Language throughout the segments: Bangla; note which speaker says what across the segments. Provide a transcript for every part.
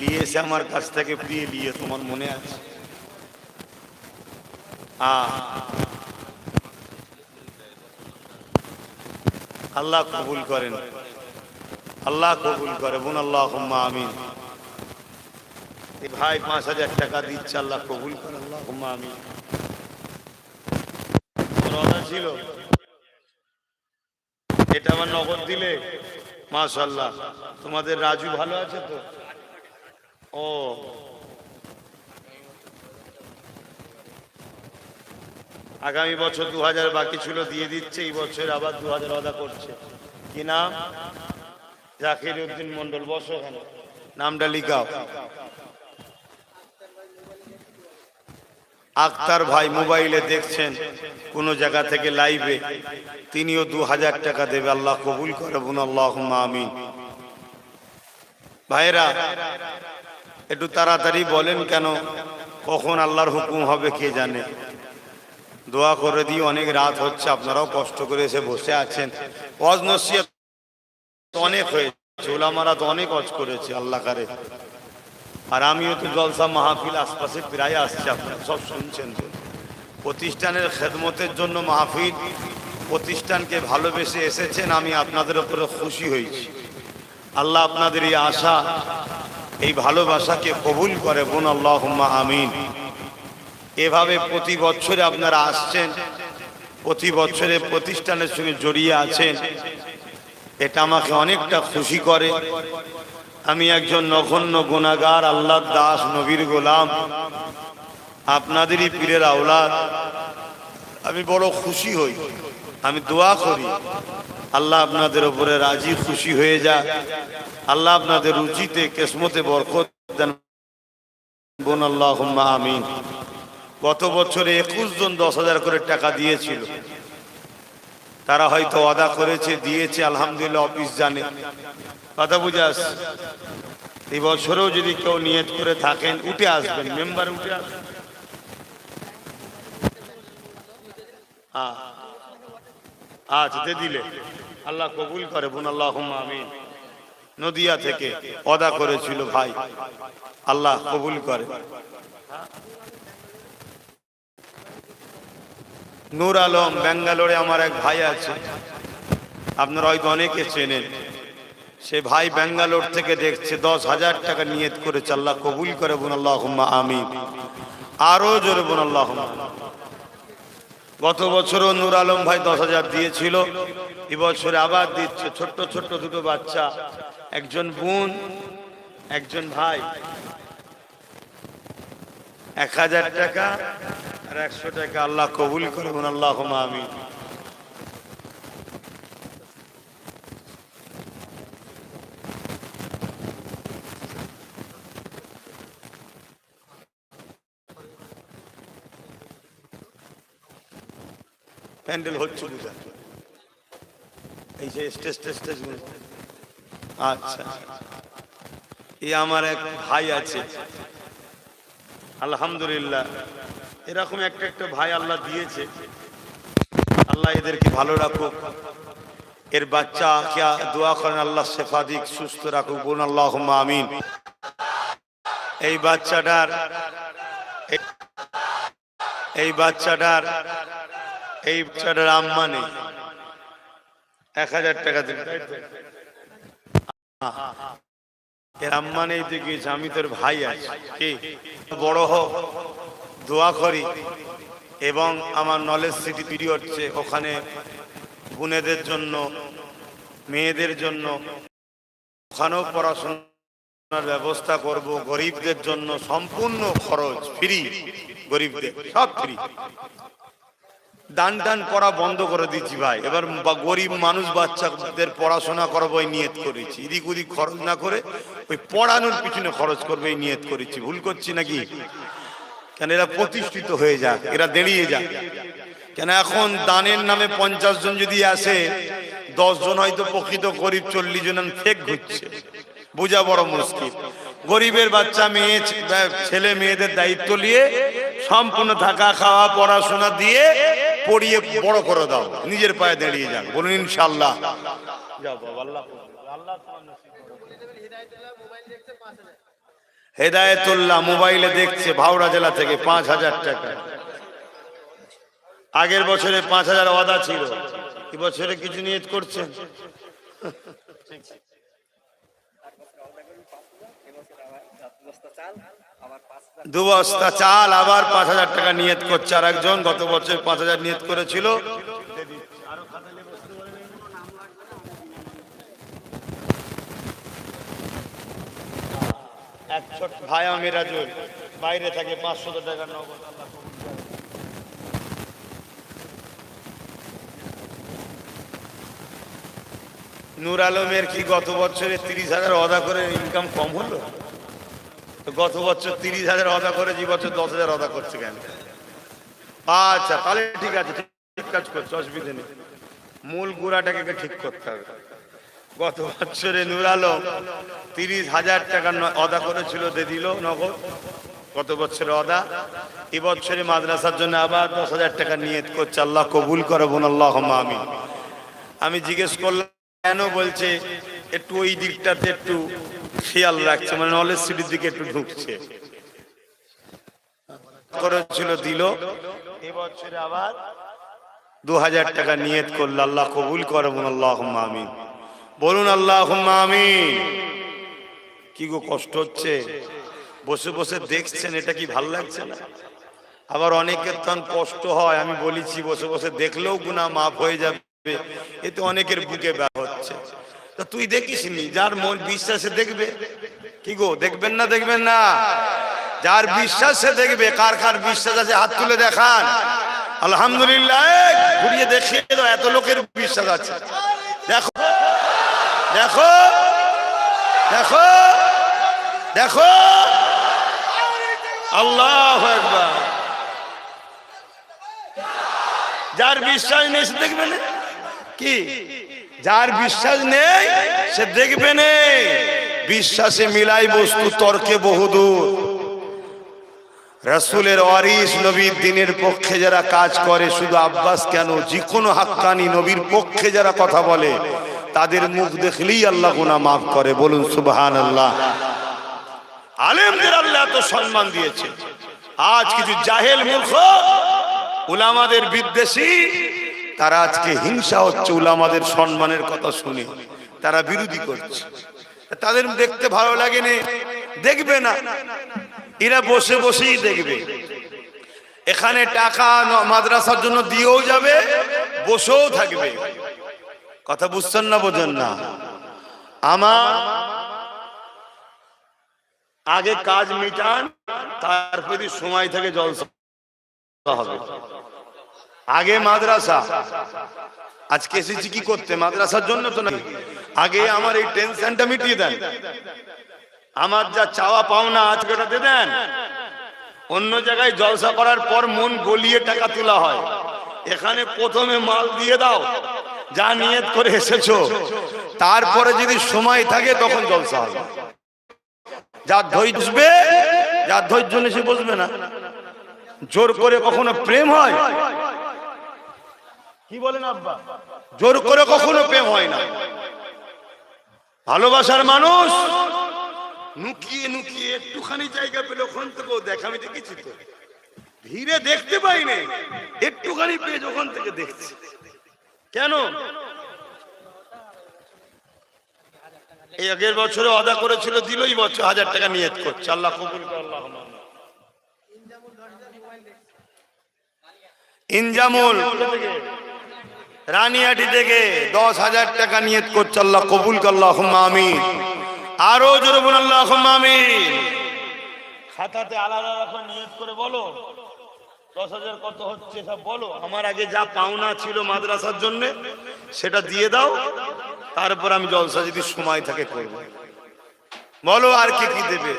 Speaker 1: নিয়েছে আমার কাছ থেকে, প্রিয়ে নিয়ে তোমার মনে আছে? আল্লাহ কবুল করেন। আল্লাহ কবুল করে। বোন আল্লাহ আমিন। ভাই পাঁচ হাজার টাকা দিচ্ছে, আল্লাহ কবুল করে আল্লাহ আমিন। ছিল? এটা আমার নগদ দিলে? মাশাল্লাহ তোমাদের রাজু ভালো আছে তো? ও। আগামী বছর দু হাজার বাকি ছিল, দিয়ে দিচ্ছে, এই বছর আবার দু হাজার অদা করছে। কি নাম? জাকির উদ্দিন মন্ডল বসো নামটা লিখাও। আক্তার ভাই মোবাইলে দেখছেন, কোন জায়গা থেকে লাইভে। তিনিও দু হাজার টাকা দেবে, আল্লাহ কবুল করে আল্লাহ আমিন। ভাইরা একটু তাড়াতাড়ি বলেন কেন? কখন আল্লাহর হুকুম হবে কে জানে? দোয়া করে দিয়ে অনেক রাত হচ্ছে, আপনারাও কষ্ট করে এসে বসে আছেন। অজ নসিহত অনেক হয়েছে ওলামারা তো অনেক অজ করেছে, আল্লাহ কারে। আর আমিও তো জলসা মাহফিল আশপাশে প্রায় আসছে, আপনারা সব শুনছেন তো। প্রতিষ্ঠানের খেদমতের জন্য মাহফিল, প্রতিষ্ঠানকে ভালোবেসে এসেছেন, আমি আপনাদের উপরে খুশি হয়েছি। আল্লাহ আপনাদের এই আশা এই ভালোবাসাকে কবুল করে বোন আল্লাহ আমিন। এভাবে প্রতি বছরে আপনারা আসছেন, প্রতি বছরে প্রতিষ্ঠানের সঙ্গে জড়িয়ে আছেন, এটা আমাকে অনেকটা খুশি করে। আমি একজন নগণ্য গুণাগার আল্লাহ দাস, নবীর গোলাম, আপনাদেরই পীরের আওলাদ। আমি বড় খুশি হই, আমি দোয়া করি, আল্লাহ আপনাদের উপরে রাজি, খুশি হয়ে যা আল্লাহ আপনাদের রুচিতে, কেসমতে বরকত দেন। বোন আল্লাহ আমিন। গত বছরে একুশ জন দশ হাজার করে টাকা দিয়েছিল। তারা হয়তো অদা করেছে, দিয়েছে, আলহামদুলিল্লাহ, অফিস জানে। কথা বুঝাস এই বছরেও যদি কেউ নিয়ত করে থাকেন, উঠে আসবেন, মেম্বার উঠে আসবেন। আচ্ছা দিলে। আল্লাহ কবুল করে বোন আল্লাহ আমিন। নদিয়া থেকে অদা করেছিল ভাই। আল্লাহ কবুল করে। নূর আলম, ব্যাঙ্গালোরে আমার এক ভাই আছে। আপনারা হয়তো অনেকে চেনেন। সে ভাই ব্যাঙ্গালোর থেকে দেখছে, দশ হাজার টাকা নিয়ত করেছে। আল্লাহ কবুল করে বোন আল্লাহ আমি আরও জোরে বোন আল্লাহ গত বছরও নূর আলম ভাই দশ হাজার দিয়েছিল। এবছরে আবার দিচ্ছে, ছোট্ট ছোট্ট দুটো বাচ্চা। একজন বোন, একজন ভাই। এক হাজার টাকা আর একশো টাকা আল্লাহ কবুল করবেন আল্লাহ আমি প্যান্ডেল হচ্ছে এই যে স্টেজ টেস্টেজ আচ্ছা। এই আমার এক ভাই আছে। আলহামদুলিল্লাহ। এরকম একটা একটা ভাই আল্লাহ দিয়েছে। আল্লাহ এদেরকে ভালো রাখুক। এর বাচ্চা দোয়া করেন, আল্লাহ শেফাদিক সুস্থ রাখুক বোন আল্লাহ আমিন। এই বাচ্চাটার, এই- বাচ্চাটার, এই বাচ্চাটার আম্মা নেই। এক হাজার টাকা দিন? এর আম্মা নেই আমি তোর ভাই আছি? বড় হোক, দোয়া করি। এবং আমার নলেজ সিটি পিরিয়ড ওখানে বোনেদের জন্য, মেয়েদের জন্য। ওখানেও পড়াশোনার ব্যবস্থা করব, গরিবদের জন্য সম্পূর্ণ খরচ ফ্রি গরিবদের, সব ফ্রি দান টান করা বন্ধ করে দিচ্ছি ভাই। এবার গরিব মানুষ বাচ্চাদের পড়াশোনা করাবো এই নিয়ত করেছি। এদিক ওদিক খরচ না করে ওই পড়ানোর পিছনে খরচ করবে এই নিয়ত করেছি। ভুল করছি নাকি? কেন এরা প্রতিষ্ঠিত হয়ে যাক, এরা দেরিয়ে যাক। কেন এখন দানের নামে পঞ্চাশ জন যদি আসে, দশ জন হয়তো প্রকৃত গরিব, চল্লিশ জন ফেক ঘুরছে বোঝা বড় মুশকিল। গরিবের বাচ্চা, মেয়ে, ছেলে, মেয়েদের দায়িত্ব নিয়ে সম্পূর্ণ থাকা, খাওয়া, পড়াশোনা দিয়ে পড়িয়ে বড় করে দাও নিজের পায়ে দাঁড়িয়ে যান বলুন ইনশাল্লাহ যাও বাবা আল্লাহ আল্লাহ হেদায়েতুল্লাহ মোবাইলে দেখছে ভাওড়া জেলা থেকে পাঁচ হাজার টাকা। আগের বছরে পাঁচ হাজার ওয়াদা ছিল এ বছরে কিছু নিয়ত করছেন দু বস্তা চাল আবার পাঁচ হাজার টাকা নিয়ত করছে আর একজন, গত বছর পাঁচ হাজার নিয়ত করেছিল এক বাইরে থাকে। নূর আলমের কি গত বছরে তিরিশ হাজার অদা করে ইনকাম কম হলো তো গত বছর তিরিশ হাজার অদা করে যে বছর দশ হাজার অদা করছে কেন? আচ্ছা তাহলে ঠিক আছে, ঠিক কাজ করছে, অসুবিধা নেই। মূল গুড়াটাকে ঠিক করতে হবে। গত বছরে নূর আলম তিরিশ হাজার টাকা অদা করেছিল, দে দিল নগদ। গত বছরে অদা, এ বছরে মাদ্রাসার জন্য আবার দশ হাজার টাকা নিয়ত করছে। আল্লাহ কবুল করে বোন আল্লাহ আমি আমি জিজ্ঞেস করলাম, কেন বলছে, একটু ওই দিকটাতে একটু খেয়াল রাখছে মানে নলেজ সিটির দিকে একটু ঢুকছে। করেছিল দিল। এবছরে আবার দু হাজার টাকা নিয়ত করল আল্লাহ কবুল করব আল্লাহ আমিন। বলুন আল্লাহ আমিন। কি গো কষ্ট হচ্ছে? বসে বসে দেখছেন, এটা কি ভালো লাগছে না? আবার অনেকের তখন কষ্ট হয়, আমি বলেছি, বসে বসে দেখলেও গুণা মাফ হয়ে যাবে। এতে অনেকের বুকে ব্যথা হচ্ছে। তা তুই দেখিস নি যার মন বিশ্বাসে দেখবে। কি গো, দেখবেন না দেখবেন না? যার বিশ্বাস দেখবে, কার কার বিশ্বাস আছে, হাত তুলে দেখান। আলহামদুলিল্লাহ ঘুরিয়ে দেখিয়ে দাও, এত লোকের বিশ্বাস আছে। দেখো দেখো দেখো দেখো। আল্লাহ একবার যার বিশ্বাস নেই, সে দেখবে না। কি? যার বিশ্বাস নেই, সে দেখবে না বিশ্বাসে মিলাই বস্তু তর্কে বহুদূর। রাসূলের অরিস নবীর দিনের পক্ষে যারা কাজ করে, শুধু আব্বাস কেন? যে কোনো হাক্কানি নবীর পক্ষে যারা কথা বলে, তাদের মুখ দেখলেই আল্লাহ গুনা মাফ করে। বলুন সুবহান আল্লাহ আলেমদের আল্লাহ এত সম্মান দিয়েছে। আজ কিছু জাহেল মূর্খ, উলামাদের বিদ্বেষী তারা আজকে হিংসা হচ্ছে, উলামাদের সম্মানের কথা শুনে। তারা বিরোধী করছে। তাদের দেখতে ভালো লাগে না দেখবে না। এরা বসে বসেই দেখবে। এখানে টাকা মাদ্রাসার জন্য দিয়েও যাবে, বসেও থাকবে। কথা বুঝছেন না, বোঝেন না? আমার আগে কাজ মিটান, তারপরে সময় থেকে জলসা হবে। আগে মাদ্রাসা। আজকে এসেছি কি করতে? মাদ্রাসার জন্য তো না। আগে আমার এই টেনশনটা মিটিয়ে দেন। আমার যা চাওয়া পাওনা আজকে ওটা দিয়ে দেন। অন্য জায়গায় জলসা করার পর মন গলিয়ে টাকা তোলা হয়। এখানে প্রথমে মাল দিয়ে দাও। যা নিয়ত করে এসেছ। তারপরে যদি সময় থাকে তখন জলসা হবে। যার ধৈর্য বসবে যার ধৈর্য সে বসবে না। জোর করে কখনো প্রেম হয়? কি বলেন আব্বা? জোর করে কখনো প্রেম হয় না। ভালোবাসার মানুষ নুকিয়ে নুকিয়ে একটুখানি জায়গা পেলে ওখান থেকেও দেখ। আমি দেখেছি তো। ধীরে দেখতে পাইনি একটুখানি পেয়ে ওখান থেকে দেখছি। কেন? এই আগের বছরে অদা করেছিল, দিলই বছর হাজার টাকা নিয়ত করছে। আল্লাহ কবুল ইনজামুল। রানিয়াটি থেকে দশ হাজার টাকা নিয়ত করছে আল্লাহ কবুল করল্লাহ আমি আরও জোরে বলুন আল্লাহ আমি খাতাতে আলাদা নিয়ত করে বলো। দশ হাজার কত হচ্ছে সব বলো। আমার আগে যা পাওনা ছিল মাদ্রাসার জন্য সেটা দিয়ে দাও। তারপর আমি জলসা যদি সময় থাকে করব। বলো আর কি কি দেবে?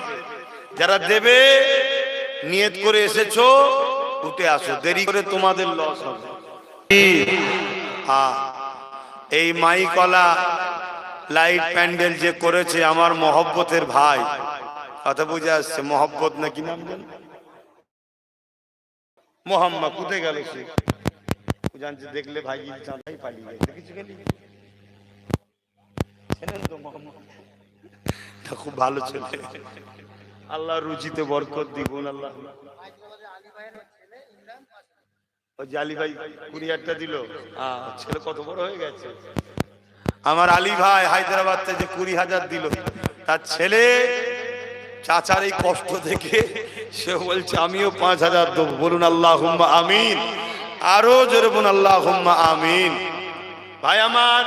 Speaker 1: যারা দেবে নিয়ত করে এসেছ উঠে আসো। দেরি করে তোমাদের লস হবে। হ্যাঁ এই মাইকলা লাইট প্যান্ডেল যে করেছে আমার মহব্বতের ভাই। কথা বুঝে আসছে, মহব্বত না কি নাম জান? মোহাম্মদ, কোথায় গেল সে? জানছে, দেখলে ভাই চাঁদাই পালিয়ে মোহাম্মদ। খুব ভালো ছেলে। আল্লাহ রুচিতে বরকত দিবুন, আল্লাহ। জালি ভাই কুড়ি হাজারটা দিল ছেলে কত বড় হয়ে গেছে। আমার আলী ভাই হায়দ্রাবাদ থেকে কুড়ি হাজার দিল তার ছেলে চাচার এই কষ্ট দেখে সে বলছে আমিও পাঁচ হাজার দেবো। বলুন আল্লাহ হুম্মা আমিন। আরও জোরে বলুন আল্লাহ হুম্মা আমিন। ভাই আমার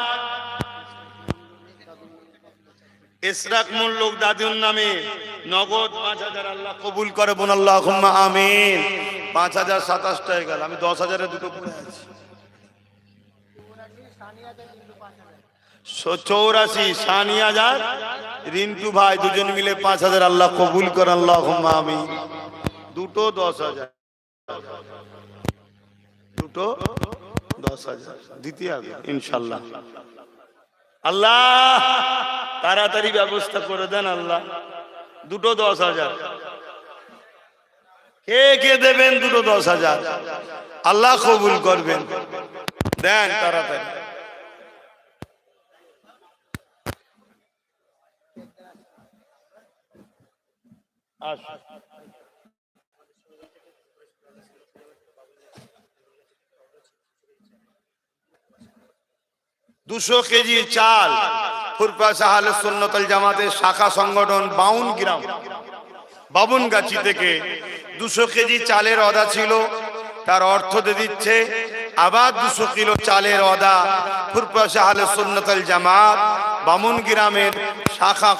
Speaker 1: ইসরাক লোক দাদুর নামে নগদ পাঁচ হাজার আল্লাহ কবুল করে বোন আল্লাহ আমিন। পাঁচ হাজার সাতাশটা হয়ে গেল। আমি দশ হাজারে দুটো পড়ে আছি। চৌরাশি সানি হাজার রিন্টু ভাই দুজন মিলে পাঁচ হাজার। আল্লাহ কবুল করে আল্লাহ আমিন। দুটো দশ হাজার। দুটো দশ হাজার। হবে ইনশাল্লাহ আল্লাহ, তাড়াতাড়ি ব্যবস্থা করে দেন আল্লাহ। দুটো দশ হাজার। কে কে দেবেন দুটো দশ হাজার? আল্লাহ কবুল করবেন। দেন তাড়াতাড়ি। দুশো কেজি চাল ফুরপা সাহাল সুন্নতল জামাতের শাখা সংগঠন বাউন গ্রাম, বাবুনগাছি থেকে দুশো কেজি চালের অদা ছিল, তার অর্থ দিয়ে দিচ্ছে, আবার দুশো কিলো চালের অদা। ফুরপা সাহাল সুন্নতল জামাত বামুন গ্রামের শাখা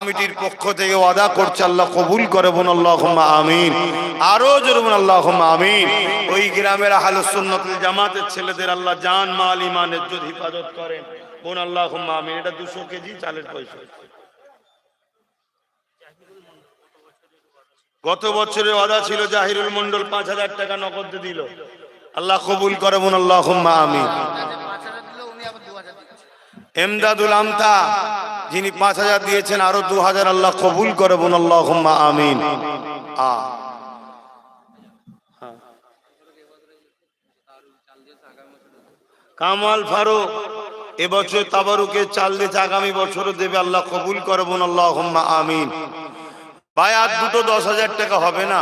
Speaker 1: কমিটির পক্ষ থেকে ওয়াদা করছে, আল্লাহ কবুল করে বোন আল্লাহ আমিন। আরও জোর বোন আল্লাহ আমিন। ওই গ্রামের আহলে সুন্নতুল জামাতের ছেলেদের আল্লাহ জান, মাল ইমানের যদি হিফাজত করেন। বোন আল্লাহ আমিন। এটা দুশো কেজি চালের পয়সা। গত বছরের ওয়াদা ছিল জাহিরুল মন্ডল পাঁচ হাজার টাকা নগদ দিল। আল্লাহ কবুল করে বোন আল্লাহ আমিন। এমদাদুল আমতা, যিনি পাঁচ হাজার দিয়েছেন, আরও দু হাজার আল্লাহ কবুল করে বোন আল্লাহ আমিন। কামাল ফারুক এবছর তাবারুকে চাল দিয়েছে, আগামী বছরও দেবে, আল্লাহ কবুল করে বোন আল্লাহ আমিন। ভাই আর দুটো দশ হাজার টাকা হবে না।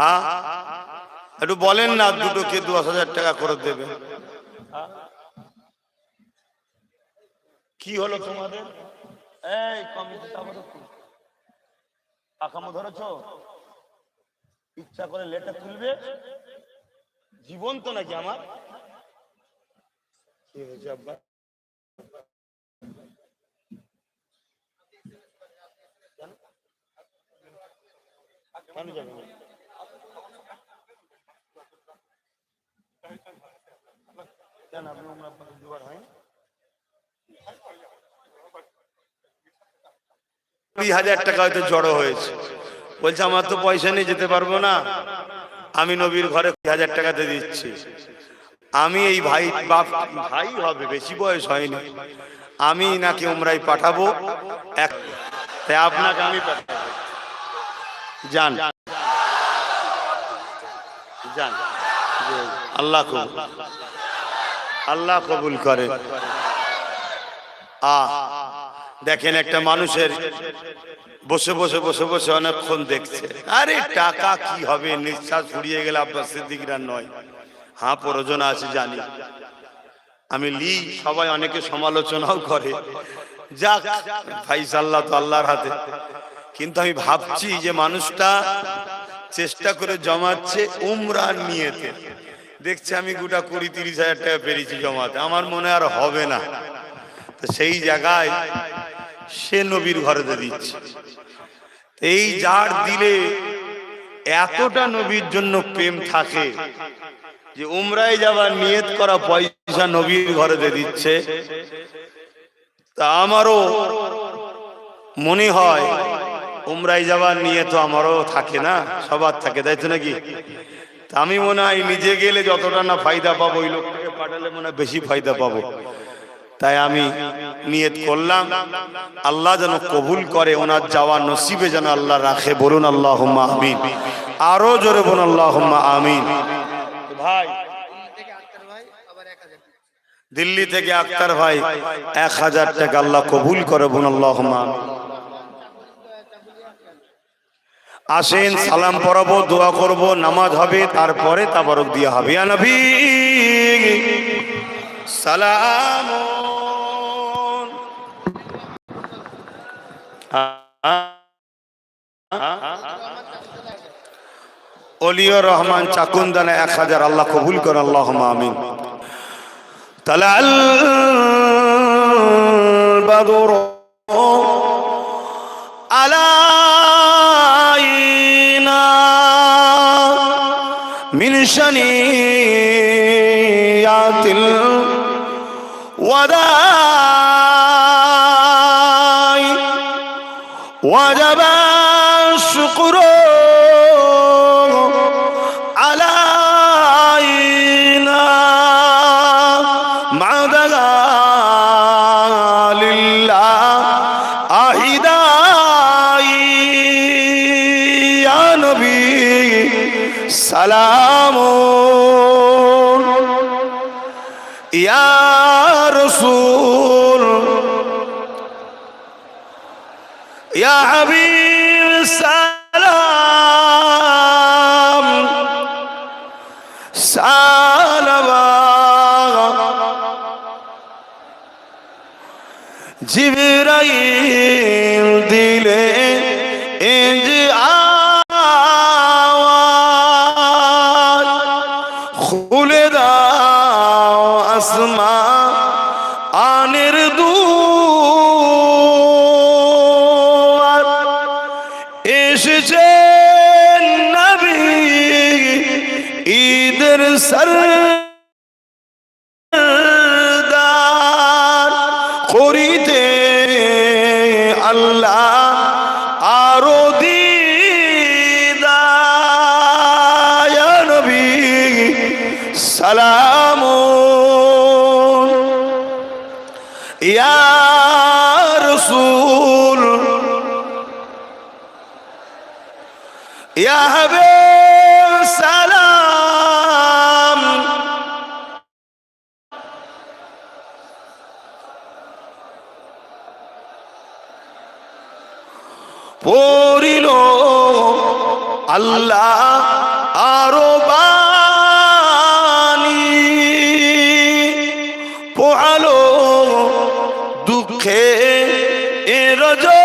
Speaker 1: হ্যাঁ একটু বলেন না দুটো কে দশ হাজার টাকা করে দেবে? কি হলো তোমাদের? এই কমিটি আকামো ধরেছ? ইচ্ছা করে লেটা তুলবে? জীবন্ত নাকি আমার? কি হয়েছে আব্বা? কেন যাবে না? কেন আপনি ওমরা পরে দুবার হয় কুড়ি হাজার টাকা হয়তো জড়ো হয়েছে। বলছে আমার তো পয়সা নিয়ে যেতে পারব না। আমি নবীর ঘরে কুড়ি হাজার টাকাতে দিচ্ছি। আমি এই ভাই বাপ ভাই হবে বেশি বয়স হয়নি। আমি নাকি উমরাই পাঠাবো? এক তাই আপনাকে আমি পাঠাবো। যান। আল্লাহ আল্লাহ কবুল করে। আ দেখেন একটা মানুষের বসে বসে বসে বসে অনেকক্ষণ দেখছে। আরে, টাকা কি হবে? নিঃশ্বাস ফুরিয়ে গেলে আপনার সিদ্দিকরা নয়। হ্যাঁ প্রয়োজন আছে, জানি। আমি লি, সবাই অনেকে সমালোচনাও করে। যাক ফাইসাল্লাহ তো আল্লাহর হাতে। কিন্তু আমি ভাবছি যে মানুষটা চেষ্টা করে জমাচ্ছে উমরার নিয়েতে। দেখছে আমি গোটা কুড়ি তিরিশ হাজার টাকা পেরেছি জমাতে, আমার মনে আর হবে না। তো সেই জায়গায় সে নবীর ঘরে দিচ্ছে। এই যার দিলে এতটা নবীর জন্য প্রেম থাকে যে উমরায় যাবার নিয়ত করা পয়সা নবীর ঘরে দিয়ে দিচ্ছে। তা আমারও মনে হয় উমরায় যাবার নিয়ে তো আমারও থাকে না সবার থাকে তাই তো নাকি? আমি মনে হয় নিজে গেলে যতটা না ফায়দা পাবো ওই লোকটাকে পাঠালে মনে হয় বেশি ফায়দা পাবো। তাই আমি নিয়ত করলাম আল্লাহ যেন কবুল করে ওনার যাওয়া নসিবে যেন আল্লাহ রাখে। বলুন আল্লাহ আমিন। আরও জোরে বলুন আল্লাহ আমিন। ভাই। দিল্লি থেকে আক্তার ভাই এক হাজার টাকা আল্লাহ কবুল করে বোন আল্লাহ আমিন। আসেন, সালাম পড়াবো, দোয়া করব, নামাজ হবে, তারপরে তাবারক দিয়া হবে। সালাম অলিয় রহমান চাকুন্দানা এক হাজার, আল্লাহ কবুল কর আল্লাহ আমিন। তালাল বাদর আলা মরা ইয়া রসুল ইয়া হাবিব সা করিতে আল্লাহ আল্লাহ আরও বানি পোহালো দুঃখে এ রজনী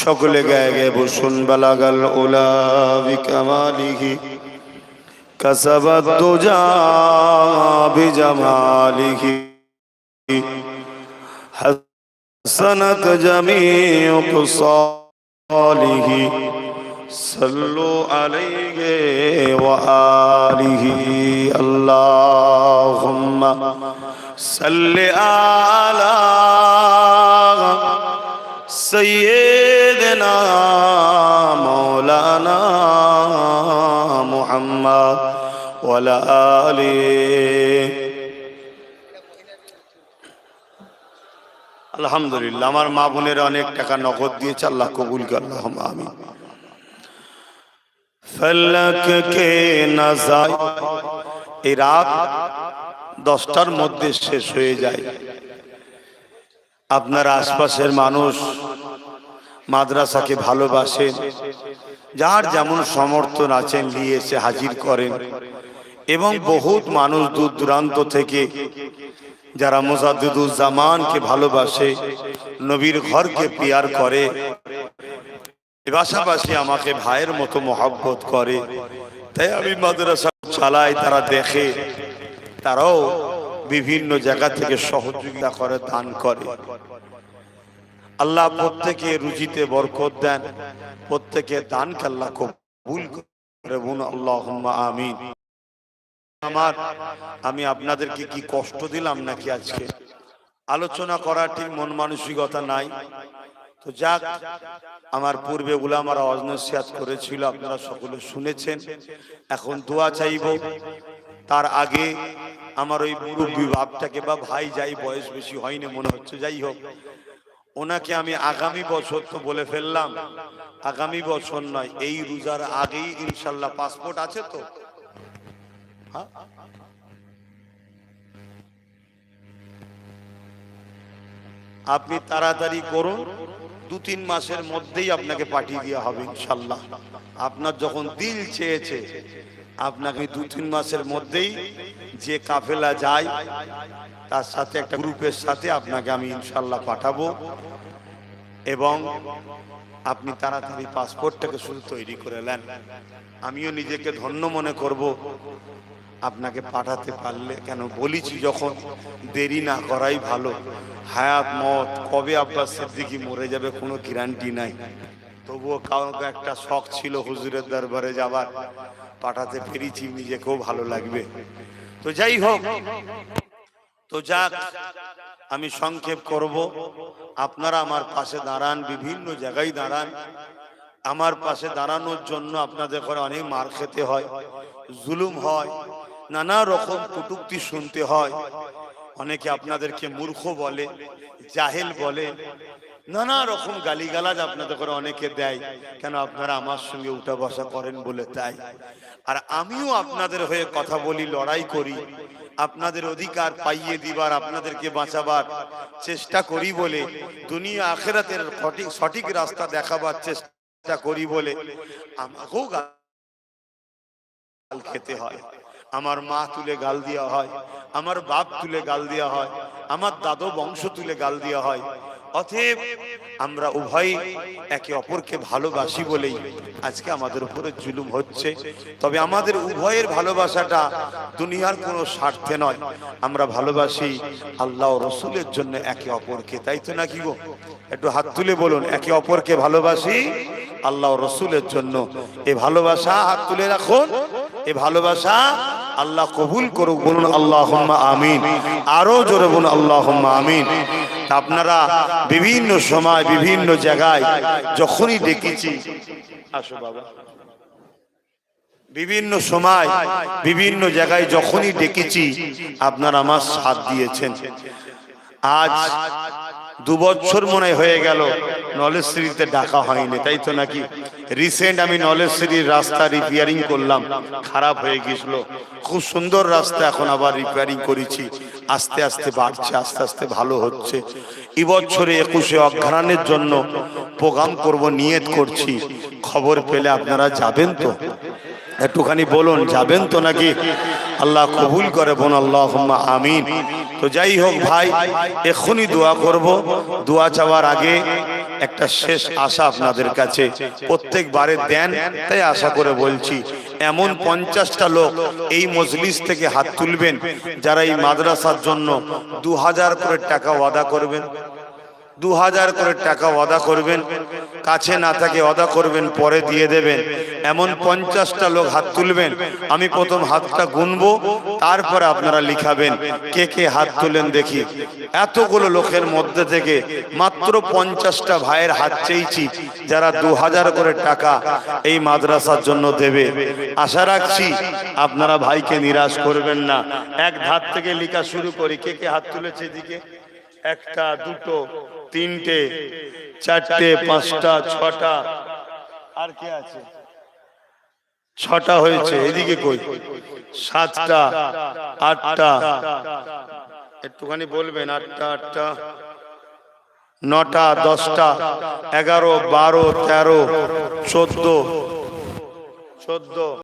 Speaker 1: সকলে গায়ে গায়ে বসুন বালাগাল ওলা বিকামালিহি কাসাবাত দুজা বিজামালিহি حسنت جميع خصاله صلوا عليه وآله اللهم صل على سيدنا مولانا محمد وعلى آله আলহামদুলিল্লাহ আমার মা বোনের অনেক টাকা নগদ দিয়েছে আল্লাহ কবুল কর আল্লাহ আমি ফলক কে নাজাই এই রাত দশটার মধ্যে শেষ হয়ে যায়। আপনার আশপাশের মানুষ মাদ্রাসাকে ভালোবাসেন যার যেমন সমর্থন আছেন, নিয়ে এসে হাজির করেন। এবং বহুত মানুষ দূর দূরান্ত থেকে, যারা মোজাদুজ্জামানকে ভালোবাসে, নবীর ঘরকে পিয়ার করে পাশাপাশি আমাকে ভাইয়ের মতো মহাব্বত করে। তাই আমি মাদ্রাসা চালাই, তারা দেখে। তারাও বিভিন্ন জায়গা থেকে সহযোগিতা করে, দান করে। আল্লাহ প্রত্যেকে রুজিতে বরকত দেন, প্রত্যেকে দান কাল্লা কবুল করে আল্লাহ আমিন। আমার, আমি আপনাদেরকে কি কষ্ট দিলাম নাকি আজকে? আলোচনা করার ঠিক মন মানসিকতা নাই। তো যাক, আমার পূর্বে উলামারা অজনসিয়াত করেছিল, আপনারা সকলে শুনেছেন। এখন দোয়া চাইব। তার আগে আমার ওই মুরব্বী বাপটাকে বা ভাই যাই বয়স বেশি হয়নি মনে হচ্ছে, যাই হোক, ওনাকে আমি আগামী বছর তো বলে ফেললাম। আগামী বছর নয়, এই রোজার আগেই ইনশাল্লাহ পাসপোর্ট আছে তো। হ্যাঁ? আপনি তাড়াতাড়ি করুন, দু তিন মাসের মধ্যেই আপনাকে পাঠিয়ে দেওয়া হবে ইনশাল্লাহ। আপনার যখন দিল চেয়েছে আপনাকে দু, তিন মাসের মধ্যেই যে কাফেলা যায়, তার সাথে একটা গ্রুপের সাথে আপনাকে আমি ইনশাল্লাহ পাঠাবো এবং আপনি তাড়াতাড়ি পাসপোর্টটাকে শুধু তৈরি করে নেন। আমিও নিজেকে ধন্য মনে করব। আপনাকে পাঠাতে পারলে কেন বলিছি যখন, দেরি না করাই ভালো। হায়াত, মত, কবে আব্বাস সিদ্দিকি মরে যাবে কোনো গ্যারান্টি নাই। তবুও কাউকে একটা শখ ছিল হুজুরের দরবারে যাবার। পাঠাতে পেরেছি, নিজেকেও ভালো লাগবে। তো যাই হোক, তো যাক, আমি সংক্ষেপ করব। আপনারা আমার পাশে দাঁড়ান, বিভিন্ন জায়গায় দাঁড়ান। আমার পাশে দাঁড়ানোর জন্য আপনাদের ঘরে অনেক মার খেতে হয়, জুলুম হয়, নানা রকম কটুক্তি শুনতে হয়। অনেকে আপনাদেরকে মূর্খ বলে, জাহেল বলে নানা রকম গালিগালাজ আপনাদের করে অনেকে দেয়। কেন আপনারা আমার সঙ্গে উঠা বসা করেন বলে তাই? আর আমিও আপনাদের হয়ে কথা বলি, লড়াই করি। আপনাদের অধিকার পাইয়ে দিবার, আপনাদেরকে বাঁচাবার চেষ্টা করি বলে, দুনিয়া আখেরাতের সঠিক রাস্তা দেখাবার চেষ্টা করি বলে আমাকেও গাল খেতে হয়। আমার মা তুলে গাল দেওয়া হয়, আমার বাপ তুলে গাল দেওয়া হয়, আমার দাদু বংশ তুলে গাল দেওয়া হয়। অতএব আমরা উভয় একে অপরকে ভালোবাসি বলেই আজকে আমাদের উপরে জুলুম হচ্ছে। তবে আমাদের উভয়ের ভালোবাসাটা দুনিয়ার কোনো স্বার্থে নয়। আমরা ভালোবাসি আল্লাহ রসুলের জন্য একে অপরকে, তাই তো নাকি গো? একটু হাত তুলে বলুন, একে অপরকে ভালোবাসি আল্লাহ রসুলের জন্য। এ ভালোবাসা হাত তুলে রাখুন, এ ভালোবাসা আল্লাহ কবুল করুক বলুন আল্লাহ আমিন আরও জোরে বলুন আল্লাহ আমিন। আপনারা বিভিন্ন সময়, বিভিন্ন জায়গায় যখনই দেখেছি, আসো বাবা। বিভিন্ন সময়, বিভিন্ন জায়গায় যখনই দেখেছি, আপনারা আমার সাথ দিয়েছেন। আজ দু বছর মনে হয় গেল, নলেজ সিটিতে ডাকা হয়নি, তাই তো নাকি? রিসেন্ট আমি নলেজ সিটির রাস্তা রিপেয়ারিং করলাম, খারাপ হয়ে গেছিল। খুব সুন্দর রাস্তা এখন আবার রিপেয়ারিং করেছি, আস্তে আস্তে বাড়ছে, আস্তে আস্তে ভালো হচ্ছে। এবছরে একুশে অঘ্রাণের জন্য প্রোগ্রাম করব, নিয়ত করছি। খবর পেলে আপনারা যাবেন তো? একটুখানি বলুন, যাবেন তো নাকি? আল্লাহ কবুল করে বোন আল্লাহ আমিন। তো যাই হোক ভাই, এখনই দোয়া করব। দোয়া চাওয়ার আগে একটা শেষ আশা আপনাদের কাছে। প্রত্যেকবারে দেন, তাই আশা করে বলছি। এমন পঞ্চাশটা লোক এই মজলিস থেকে হাত তুলবেন, যারা এই মাদ্রাসার জন্য দু হাজার করে টাকা ওয়াদা করবেন। দু হাজার করে টাকা অদা করবেন, কাছে না থাকে অদা করবেন, পরে দিয়ে দেবেন। এমন পঞ্চাশটা লোক হাত তুলবেন, আমি প্রথম হাতটা গুনবো, তারপরে আপনারা লিখাবেন, কে কে হাত তুলেন দেখি। এতগুলো লোকের মধ্যে থেকে মাত্র পঞ্চাশটা ভাইয়ের হাত চেয়েছি, যারা দু হাজার করে টাকা এই মাদ্রাসার জন্য দেবে। আশা রাখছি আপনারা ভাইকে নিরাশ করবেন না। এক ধার থেকে লিখা শুরু করি, কে কে হাত তুলেছে এদিকে? একটা, দুটো তিনটে, চারটে, পাঁচটা, ছটা। আর কে আছে? ছটা হয়েছে, এদিকে কই? সাতটা, আটটা। একটুখানি বলবেন, আটটা আটটা। নটা, দশটা, এগারো, বারো, তেরো, চোদ্দ। চোদ্দ।